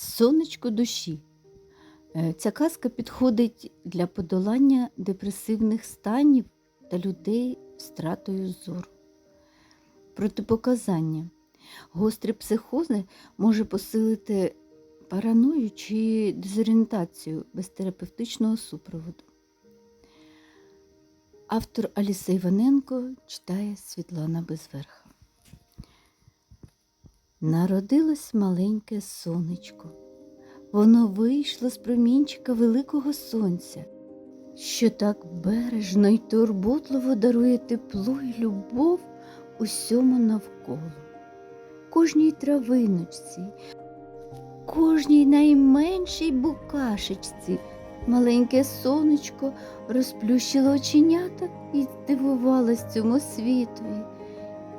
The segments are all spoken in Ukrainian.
Сонечко душі. Е, Ця казка підходить для подолання депресивних станів та людей з втратою зору. Протипоказання. Гострі психози може посилити параною чи дезорієнтацію без терапевтичного супроводу. Автор Аліса Іваненко читає Світлана Безверха. Народилось маленьке сонечко. Воно вийшло з промінчика великого сонця, що так бережно й турботливо дарує тепло й любов усьому навколо, кожній травиночці, кожній найменшій букашечці. Маленьке сонечко розплющило оченята і здивувалось цьому світові.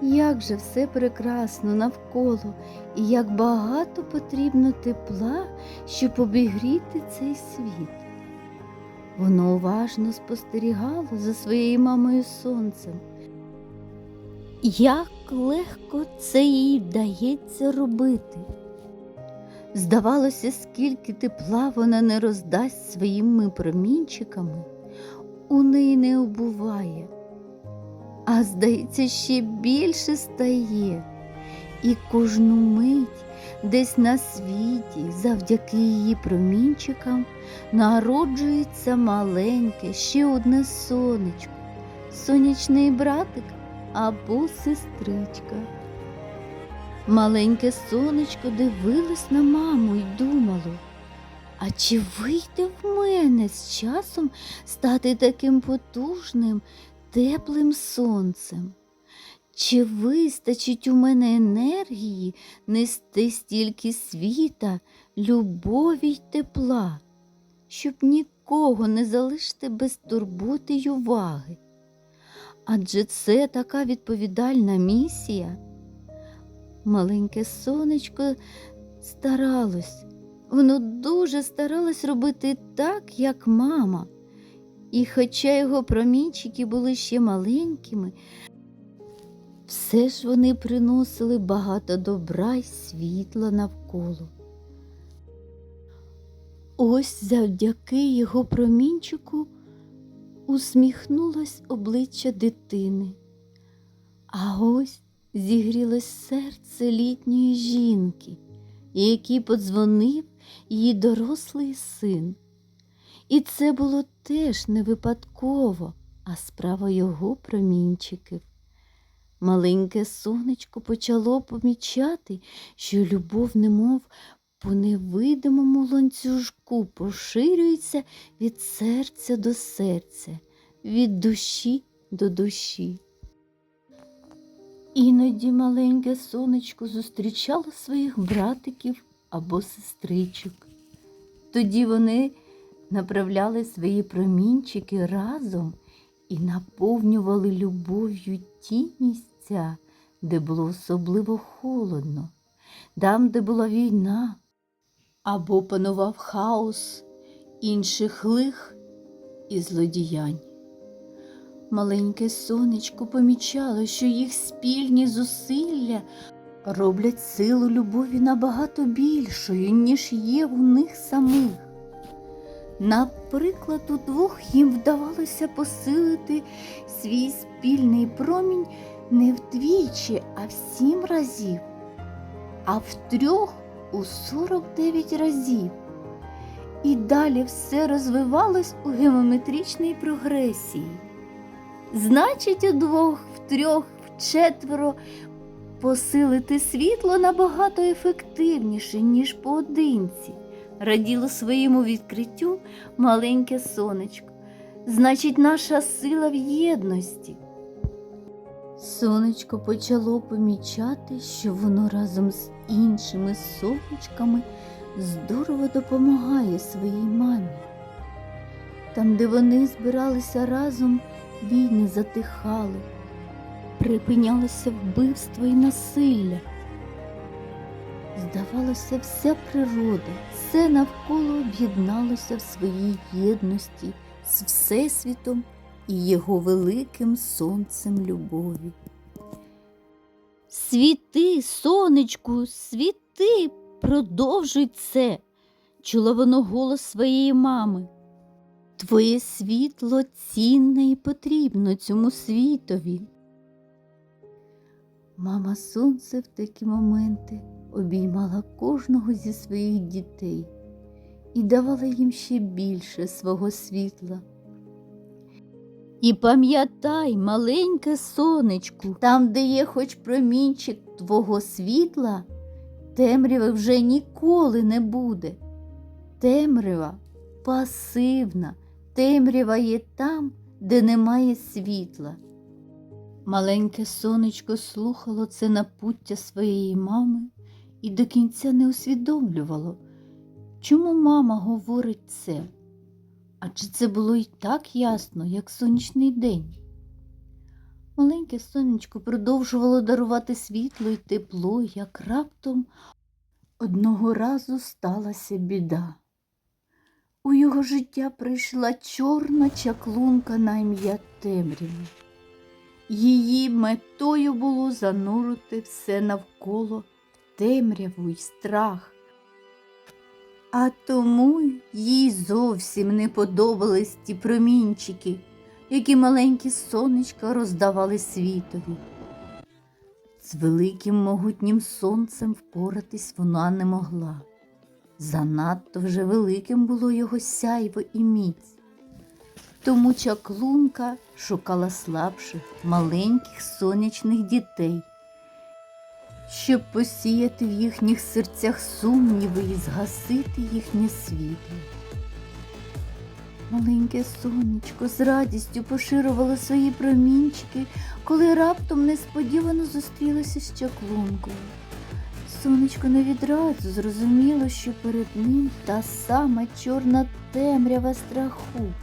Як же все прекрасно навколо, і як багато потрібно тепла, щоб обігріти цей світ. Воно уважно спостерігало за своєю мамою сонцем. Як легко це їй вдається робити. Здавалося, скільки тепла вона не роздасть своїми промінчиками, у неї не убуває а здається, ще більше стає. І кожну мить десь на світі, завдяки її промінчикам, народжується маленьке ще одне сонечко, сонячний братик або сестричка. Маленьке сонечко дивилось на маму й думало. А чи вийде в мене з часом стати таким потужним, теплим сонцем. Чи вистачить у мене енергії нести стільки світа, любові й тепла, щоб нікого не залишити без турботи й уваги? Адже це така відповідальна місія. Маленьке сонечко старалось, воно дуже старалось робити так, як мама. І хоча його промінчики були ще маленькими, все ж вони приносили багато добра й світла навколо. Ось завдяки його промінчику усміхнулось обличчя дитини, а ось зігрілось серце літньої жінки, який подзвонив її дорослий син. І це було теж не випадково, а справа його промінчиків. Маленьке сонечко почало помічати, що любов, немов по невидимому ланцюжку поширюється від серця до серця, від душі до душі. Іноді маленьке сонечко зустрічало своїх братиків або сестричок. Тоді вони направляли свої промінчики разом і наповнювали любов'ю ті місця, де було особливо холодно, там, де була війна, або панував хаос інших лих і злодіянь. Маленьке сонечко помічало, що їх спільні зусилля роблять силу любові набагато більшою, ніж є у них самих. Наприклад, удвох їм вдавалося посилити свій спільний промінь не вдвічі, а в сім разів, а втрьох у 49 разів. І далі все розвивалось у геометричній прогресії. Значить, удвох, втрьох, вчетверо посилити світло набагато ефективніше, ніж поодинці раділо своєму відкриттю маленьке сонечко. Значить, наша сила в єдності. Сонечко почало помічати, що воно разом з іншими сонечками здорово допомагає своїй мамі. Там, де вони збиралися разом, війни затихали, припинялося вбивство і насилля. Здавалося, вся природа, все навколо об'єдналося в своїй єдності з Всесвітом і його великим сонцем любові. Світи, сонечку, світи, продовжуй це, чула воно голос своєї мами. Твоє світло цінне і потрібно цьому світові. Мама сонце в такі моменти обіймала кожного зі своїх дітей і давала їм ще більше свого світла. І пам'ятай, маленьке сонечку, там, де є хоч промінчик твого світла, темряви вже ніколи не буде. Темрява пасивна, темрява є там, де немає світла. Маленьке сонечко слухало це напуття своєї мами і до кінця не усвідомлювало, чому мама говорить це. Адже це було й так ясно, як сонячний день. Маленьке сонечко продовжувало дарувати світло й тепло, як раптом одного разу сталася біда. У його життя прийшла чорна чаклунка на ім'я Темрява. Її метою було занурити все навколо темряву й страх. А тому їй зовсім не подобались ті промінчики, які маленькі сонечка роздавали світові. З великим могутнім сонцем впоратись вона не могла. Занадто вже великим було його сяйво і міць. Тому чаклунка шукала слабших, маленьких сонячних дітей, щоб посіяти в їхніх серцях сумніви і згасити їхнє світло. Маленьке сонечко з радістю поширювало свої промінчики, коли раптом несподівано зустрілося з чаклункою. Сонечко не відразу зрозуміло, що перед ним та сама чорна темрява страху.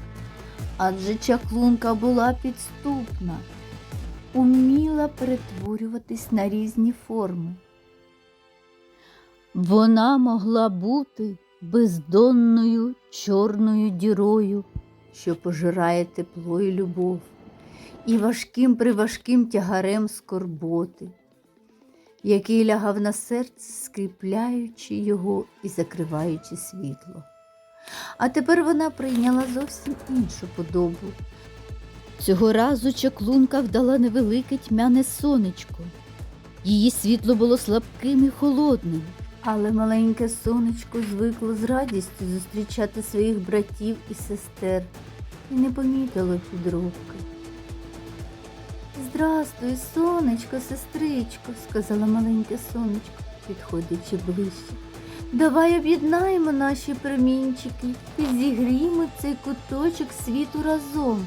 Адже чаклунка була підступна, уміла перетворюватись на різні форми. Вона могла бути бездонною чорною дірою, що пожирає тепло і любов, і важким приважким тягарем скорботи, який лягав на серце, скріпляючи його і закриваючи світло. А тепер вона прийняла зовсім іншу подобу. Цього разу чаклунка вдала невелике тьмяне сонечко. Її світло було слабким і холодним. Але маленьке сонечко звикло з радістю зустрічати своїх братів і сестер і не помітило підробки. Здрастуй, сонечко, сестричко, сказала маленьке сонечко, підходячи ближче. Давай об'єднаємо наші промінчики і зігріємо цей куточок світу разом.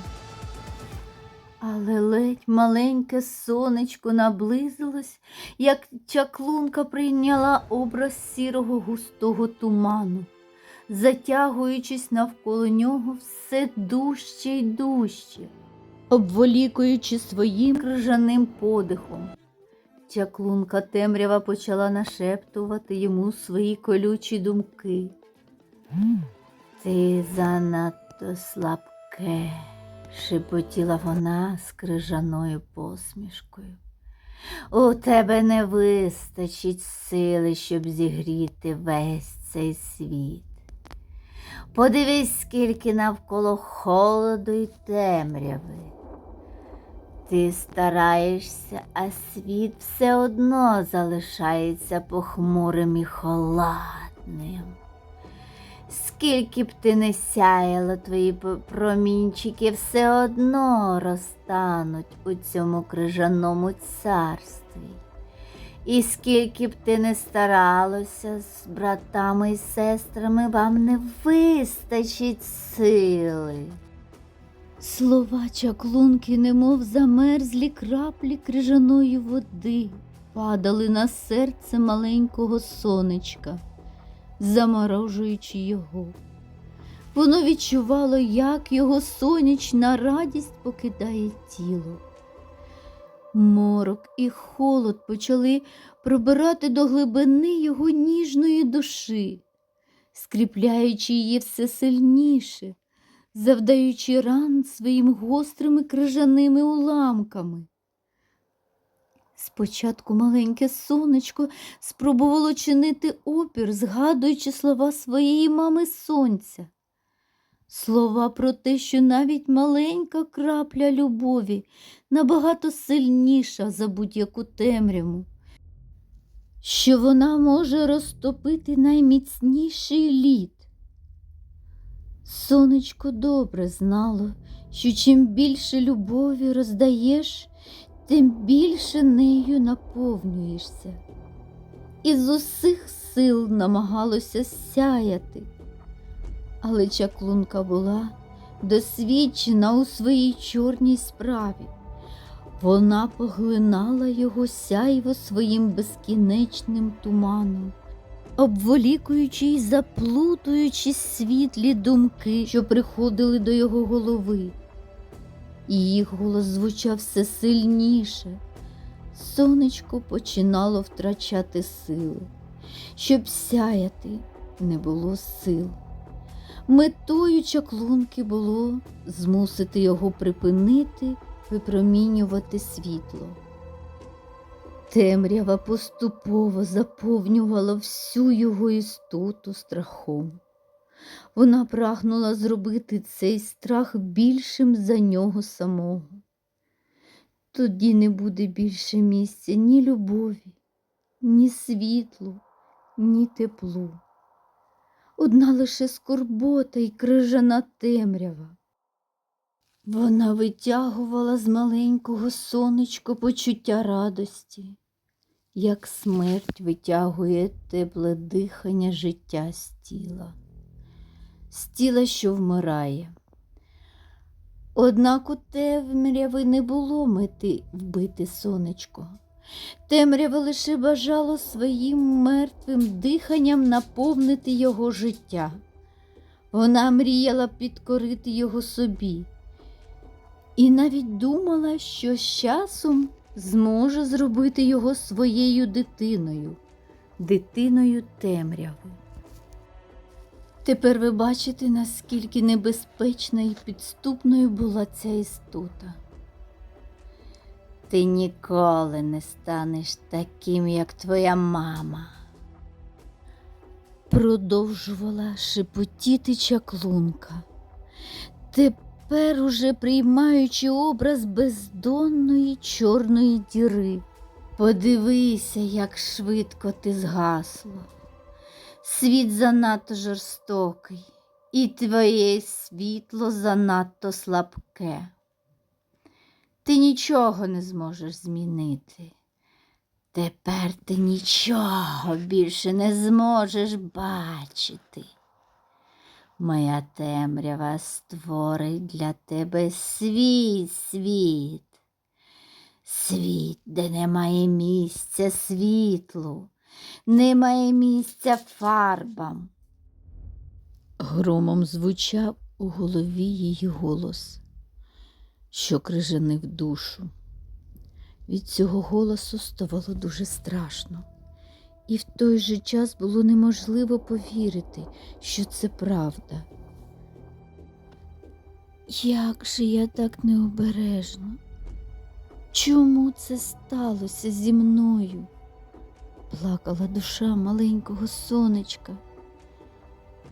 Але ледь маленьке сонечко наблизилось, як чаклунка прийняла образ сірого густого туману, затягуючись навколо нього все дужче й дужче, обволікуючи своїм крижаним подихом. Чаклунка темрява почала нашептувати йому свої колючі думки. Ти занадто слабке, шепотіла вона з крижаною посмішкою. У тебе не вистачить сили, щоб зігріти весь цей світ. Подивись, скільки навколо холоду й темряви. Ти стараєшся, а світ все одно залишається похмурим і холодним. Скільки б ти не сяяла, твої промінчики все одно розтануть у цьому крижаному царстві. І скільки б ти не старалося з братами і сестрами, вам не вистачить сили. Слова чаклунки, немов замерзлі краплі крижаної води, падали на серце маленького сонечка, заморожуючи його. Воно відчувало, як його сонячна радість покидає тіло. Морок і холод почали пробирати до глибини його ніжної душі, скріпляючи її все сильніше завдаючи ран своїм гострими крижаними уламками. Спочатку маленьке сонечко спробувало чинити опір, згадуючи слова своєї мами сонця. Слова про те, що навіть маленька крапля любові набагато сильніша за будь-яку темряву, що вона може розтопити найміцніший лід. Сонечко добре знало, що чим більше любові роздаєш, тим більше нею наповнюєшся. І з усіх сил намагалося сяяти. Але чаклунка була досвідчена у своїй чорній справі. Вона поглинала його сяйво своїм безкінечним туманом, обволікуючи й заплутуючи світлі думки, що приходили до його голови. І їх голос звучав все сильніше. Сонечко починало втрачати сили. Щоб сяяти, не було сил. Метою чаклунки було змусити його припинити випромінювати світло. Темрява поступово заповнювала всю його істоту страхом. Вона прагнула зробити цей страх більшим за нього самого. Тоді не буде більше місця ні любові, ні світлу, ні теплу. Одна лише скорбота й крижана темрява. Вона витягувала з маленького сонечко почуття радості, як смерть витягує тепле дихання життя з тіла, з тіла, що вмирає. Однак у темряви не було мети вбити сонечко. Темрява лише бажало своїм мертвим диханням наповнити його життя. Вона мріяла підкорити його собі і навіть думала, що з часом зможе зробити його своєю дитиною, дитиною темряви. Тепер ви бачите, наскільки небезпечною і підступною була ця істота. Ти ніколи не станеш таким, як твоя мама. Продовжувала шепотіти чаклунка, тепер уже приймаючи образ бездонної чорної діри. Подивися, як швидко ти згасло. Світ занадто жорстокий, і твоє світло занадто слабке. Ти нічого не зможеш змінити. Тепер ти нічого більше не зможеш бачити. Моя темрява створить для тебе свій світ, світ, де немає місця світлу, немає місця фарбам. Громом звучав у голові її голос що крижанив душу. Від цього голосу ставало дуже страшно, і в той же час було неможливо повірити, що це правда. Як же я так необережно? Чому це сталося зі мною? Плакала душа маленького сонечка.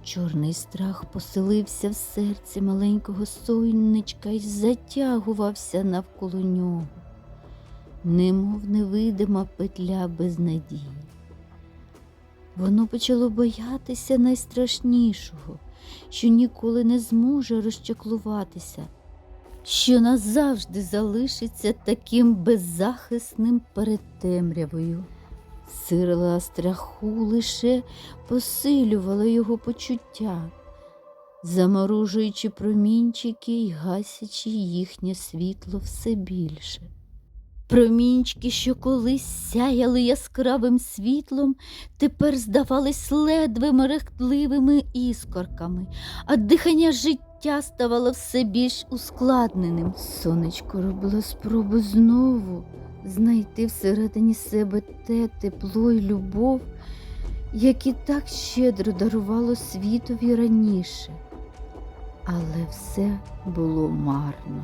Чорний страх поселився в серці маленького сонечка і затягувався навколо нього, немов невидима петля без надії. Воно почало боятися найстрашнішого, що ніколи не зможе розчаклуватися, що назавжди залишиться таким беззахисним перед темрявою. Сила страху лише посилювала його почуття, заморожуючи промінчики й гасячи їхнє світло все більше. Промінчики, що колись сяяли яскравим світлом, тепер здавались ледве мерехтливими іскорками, а дихання життя ставало все більш ускладненим. Сонечко робило спробу знову знайти всередині себе те тепло й любов, які так щедро дарувало світові раніше. Але все було марно.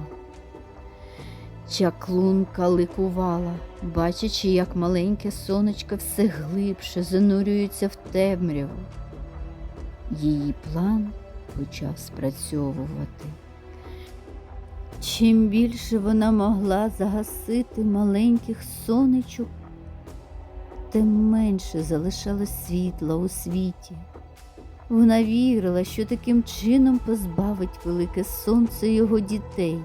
Чаклунка ликувала, бачачи, як маленьке сонечко все глибше занурюється в темряву. Її план почав спрацьовувати. Чим більше вона могла загасити маленьких сонечок, тим менше залишалось світла у світі. Вона вірила, що таким чином позбавить велике сонце його дітей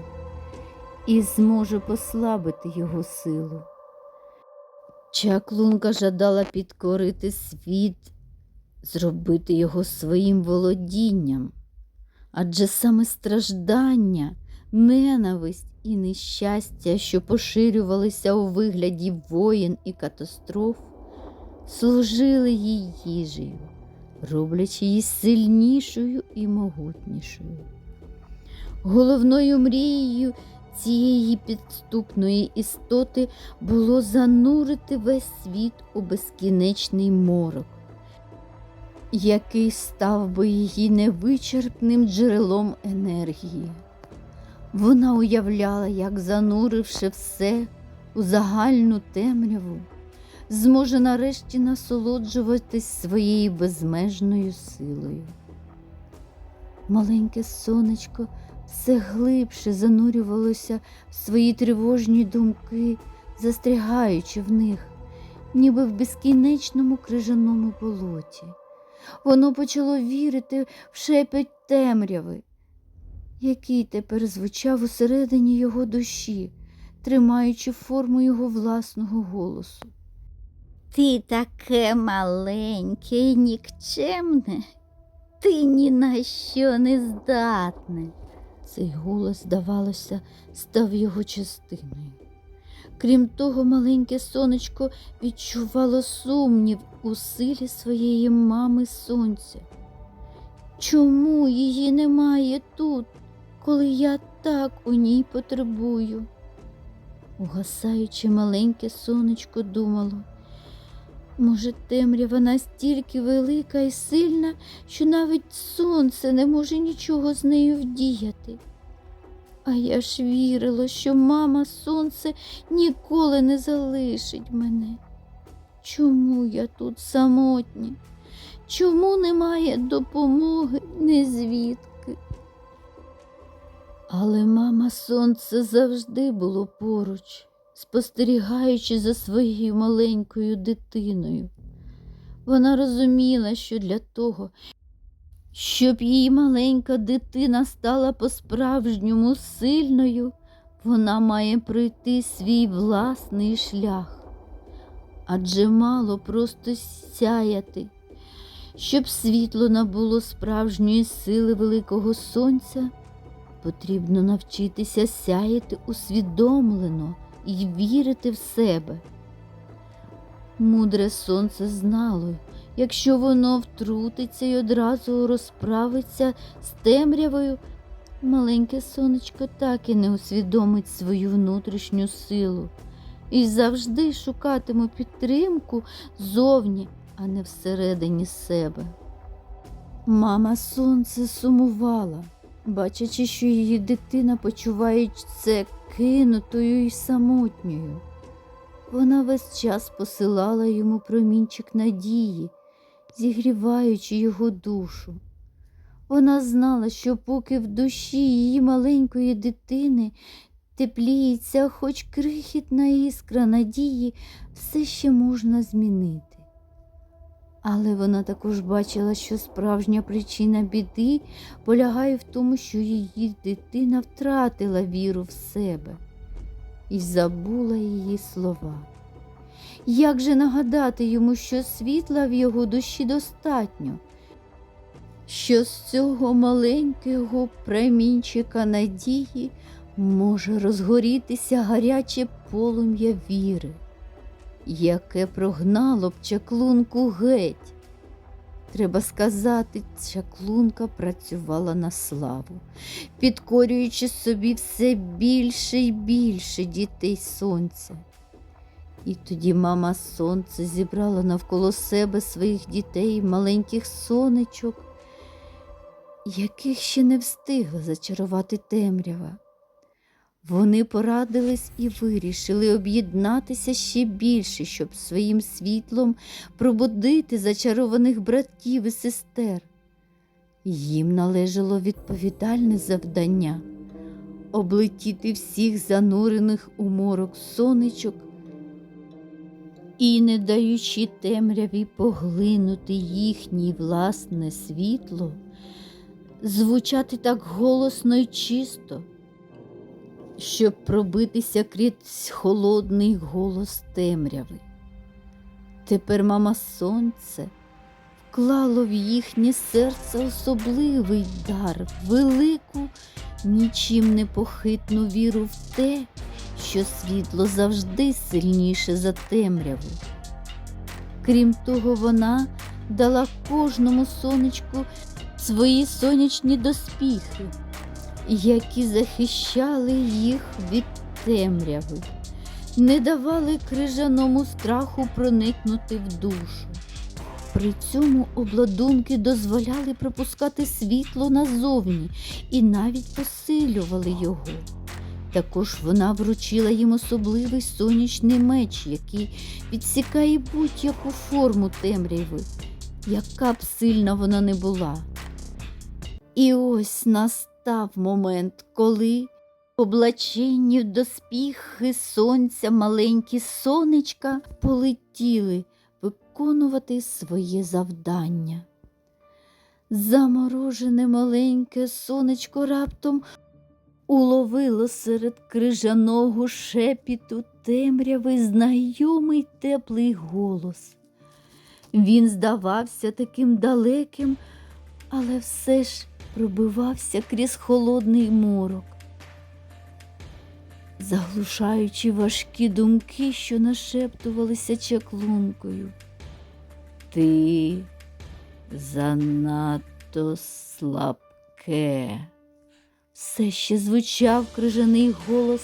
і зможе послабити його силу. Чаклунка жадала підкорити світ, зробити його своїм володінням, адже саме страждання, ненависть і нещастя, що поширювалися у вигляді воєн і катастроф, служили їй їжею, роблячи її сильнішою і могутнішою. Головною мрією цієї підступної істоти було занурити весь світ у безкінечний морок, який став би її невичерпним джерелом енергії. Вона уявляла, як, зануривши все у загальну темряву, зможе нарешті насолоджуватись своєю безмежною силою. Маленьке сонечко все глибше занурювалося в свої тривожні думки, застрягаючи в них, ніби в безкінечному крижаному болоті. Воно почало вірити в шепіт темряви, який тепер звучав усередині його душі, тримаючи форму його власного голосу. Ти таке маленьке і нікчемне, ти ні на що не здатне. Цей голос, здавалося, став його частиною. Крім того, маленьке сонечко відчувало сумнів у силі своєї мами сонця. Чому її немає тут, коли я так у ній потребую? Угасаючи маленьке сонечко думало, може, темрява настільки велика і сильна, що навіть сонце не може нічого з нею вдіяти. А я ж вірила, що мама сонце ніколи не залишить мене. Чому я тут самотня? Чому немає допомоги ні звідки? Але мама сонце завжди було поруч, спостерігаючи за своєю маленькою дитиною. Вона розуміла, що для того, щоб її маленька дитина стала по-справжньому сильною, вона має пройти свій власний шлях. Адже мало просто сяяти, щоб світло набуло справжньої сили великого сонця, потрібно навчитися сяяти усвідомлено і вірити в себе. Мудре сонце знало, якщо воно втрутиться і одразу розправиться з темрявою, маленьке сонечко так і не усвідомить свою внутрішню силу і завжди шукатиме підтримку зовні, а не всередині себе. Мама сонце сумувала, бачачи, що її дитина почувається кинутою і самотньою. Вона весь час посилала йому промінчик надії, зігріваючи його душу. Вона знала, що поки в душі її маленької дитини тепліється хоч крихітна іскра надії, все ще можна змінити. Але вона також бачила, що справжня причина біди полягає в тому, що її дитина втратила віру в себе і забула її слова. Як же нагадати йому, що світла в його душі достатньо, що з цього маленького промінчика надії може розгорітися гаряче полум'я віри, яке прогнало б чаклунку геть. Треба сказати, чаклунка працювала на славу, підкорюючи собі все більше і більше дітей сонця. І тоді мама сонце зібрала навколо себе своїх дітей, маленьких сонечок, яких ще не встигла зачарувати темрява. Вони порадились і вирішили об'єднатися ще більше, щоб своїм світлом пробудити зачарованих братів і сестер. Їм належало відповідальне завдання облетіти всіх занурених у морок сонечок і, не даючи темряві поглинути їхнє власне світло, звучати так голосно й чисто, щоб пробитися крізь холодний голос темряви. Тепер мама сонце вклало в їхнє серце особливий дар, велику, нічим не похитну віру в те, що світло завжди сильніше за темряву. Крім того, вона дала кожному сонечку свої сонячні доспіхи, які захищали їх від темряви, не давали крижаному страху проникнути в душу. При цьому обладунки дозволяли пропускати світло назовні і навіть посилювали його. Також вона вручила їм особливий сонячний меч, який відсікає будь-яку форму темряви, яка б сильна вона не була. І ось настав момент, коли облачені в доспіхи сонця маленькі сонечка полетіли виконувати своє завдання. Заморожене маленьке сонечко раптом уловило серед крижаного шепіту темряви знайомий теплий голос. Він здавався таким далеким, але все ж пробивався крізь холодний морок, заглушаючи важкі думки, що нашептувалися чаклункою. Ти занадто слабке. Все ще звучав крижаний голос,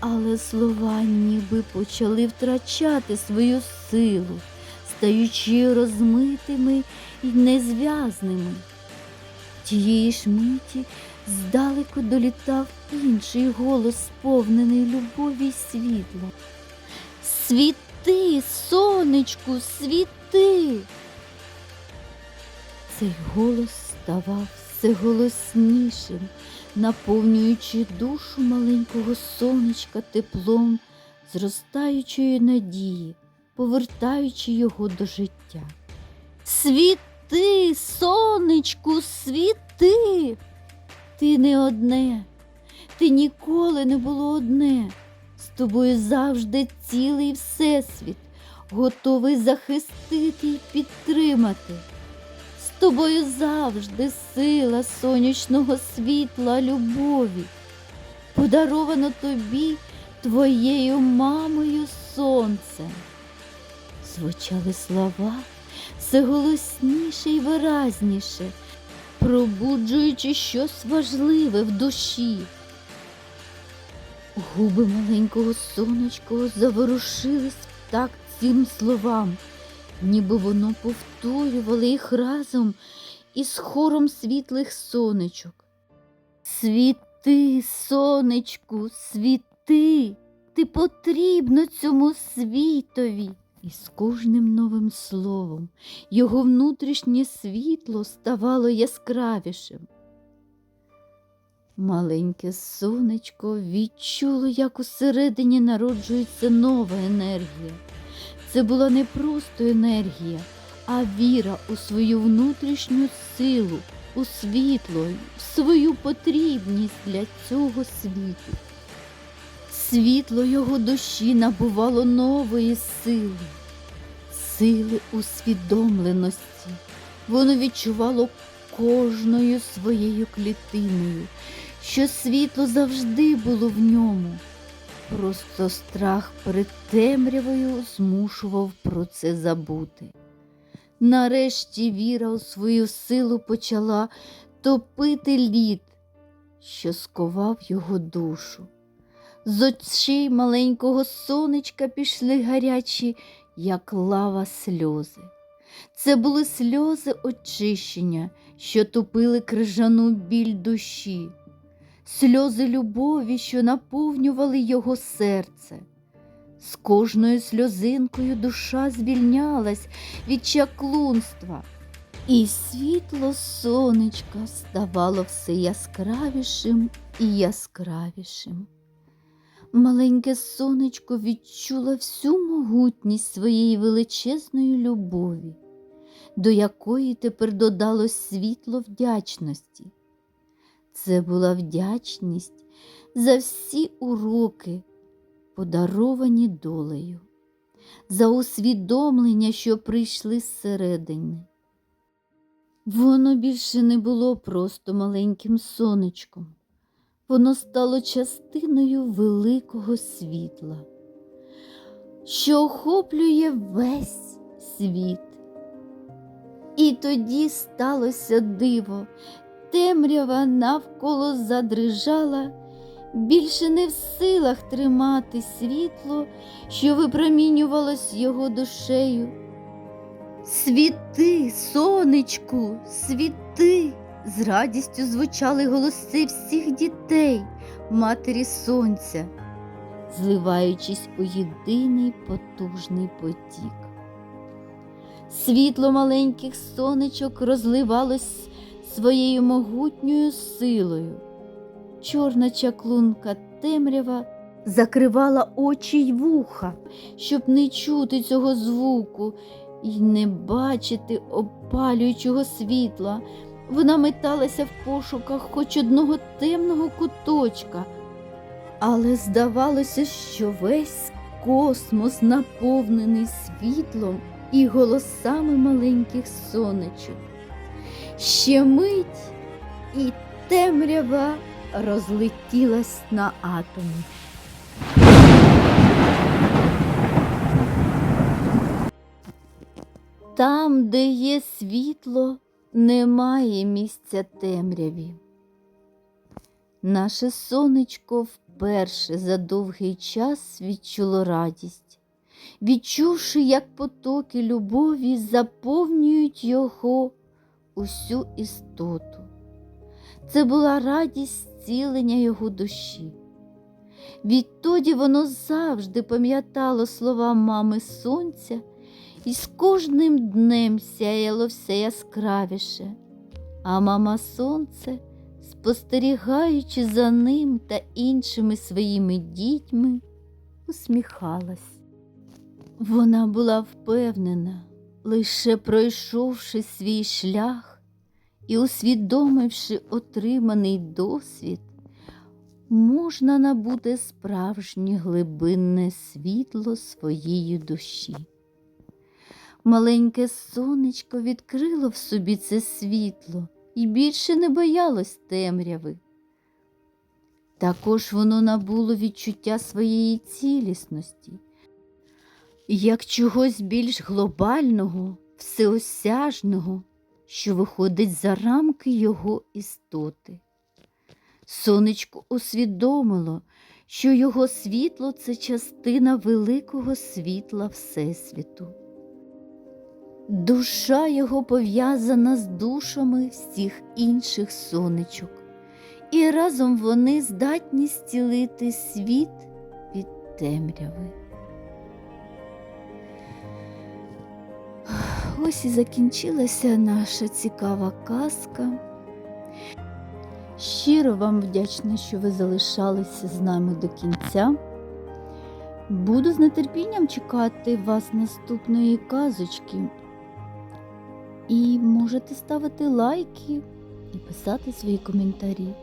але слова ніби почали втрачати свою силу, стаючи розмитими і незв'язними. Тієї ж миті здалеку долітав інший голос, сповнений любові й світла. Світи, сонечку, світи. Цей голос ставав все голоснішим, наповнюючи душу маленького сонечка теплом зростаючої надії, повертаючи його до життя. Світи, сонечку, світи! Ти не одне, ти ніколи не було одне. З тобою завжди цілий всесвіт, готовий захистити й підтримати. З тобою завжди сила сонячного світла, любові, подаровано тобі твоєю мамою сонцем. Звучали слова все голосніше й виразніше, пробуджуючи щось важливе в душі. Губи маленького сонечка заворушились в такт цим словам, ніби воно повторювало їх разом із хором світлих сонечок. Світи, сонечку, світи, ти потрібно цьому світові. І з кожним новим словом його внутрішнє світло ставало яскравішим. Маленьке сонечко відчуло, як усередині народжується нова енергія. Це була не просто енергія, а віра у свою внутрішню силу, у світло, в свою потрібність для цього світу. Світло його душі набувало нової сили, сили усвідомленості. Воно відчувало кожною своєю клітиною, що світло завжди було в ньому. Просто страх перед темрявою змушував про це забути. Нарешті віра у свою силу почала топити лід, що сковав його душу. З очей маленького сонечка пішли гарячі, як лава сльози. Це були сльози очищення, що тупили крижану біль душі, сльози любові, що наповнювали його серце. З кожною сльозинкою душа звільнялась від чаклунства, і світло сонечка ставало все яскравішим і яскравішим. Маленьке сонечко відчуло всю могутність своєї величезної любові, до якої тепер додалось світло вдячності. Це була вдячність за всі уроки, подаровані долею, за усвідомлення, що прийшли зсередини. Воно більше не було просто маленьким сонечком, воно стало частиною великого світла, що охоплює весь світ. І тоді сталося диво, темрява навколо задрижала, більше не в силах тримати світло, що випромінювалось його душею. Світи, сонечку, світи, з радістю звучали голоси всіх дітей, матері сонця, зливаючись у єдиний потужний потік. Світло маленьких сонечок розливалось своєю могутньою силою. Чорна чаклунка темрява закривала очі й вуха, щоб не чути цього звуку і не бачити опалюючого світла. Вона металася в пошуках хоч одного темного куточка, але здавалося, що весь космос наповнений світлом і голосами маленьких сонечок. Ще мить і темрява розлетілась на атоми. Там, де є світло, немає місця темряві. Наше сонечко вперше за довгий час відчуло радість, відчувши, як потоки любові заповнюють його усю істоту. Це була радість зцілення його душі. Відтоді воно завжди пам'ятало слова мами сонця і з кожним днем сяяло все яскравіше, а мама сонце, спостерігаючи за ним та іншими своїми дітьми, усміхалась. Вона була впевнена, лише пройшовши свій шлях і усвідомивши отриманий досвід, можна набути справжнє глибинне світло своєї душі. Маленьке сонечко відкрило в собі це світло і більше не боялось темряви. Також воно набуло відчуття своєї цілісності, як чогось більш глобального, всеосяжного, що виходить за рамки його істоти. Сонечко усвідомило, що його світло це частина великого світла Всесвіту. Душа його пов'язана з душами всіх інших сонечок, і разом вони здатні зцілити світ від темряви. Ось і закінчилася наша цікава казка. Щиро вам вдячна, що ви залишалися з нами до кінця. Буду з нетерпінням чекати вас наступної казочки. І можете ставити лайки і писати свої коментарі.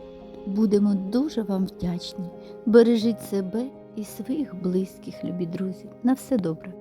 Будемо дуже вам вдячні. Бережіть себе і своїх близьких, любі друзі. На все добре.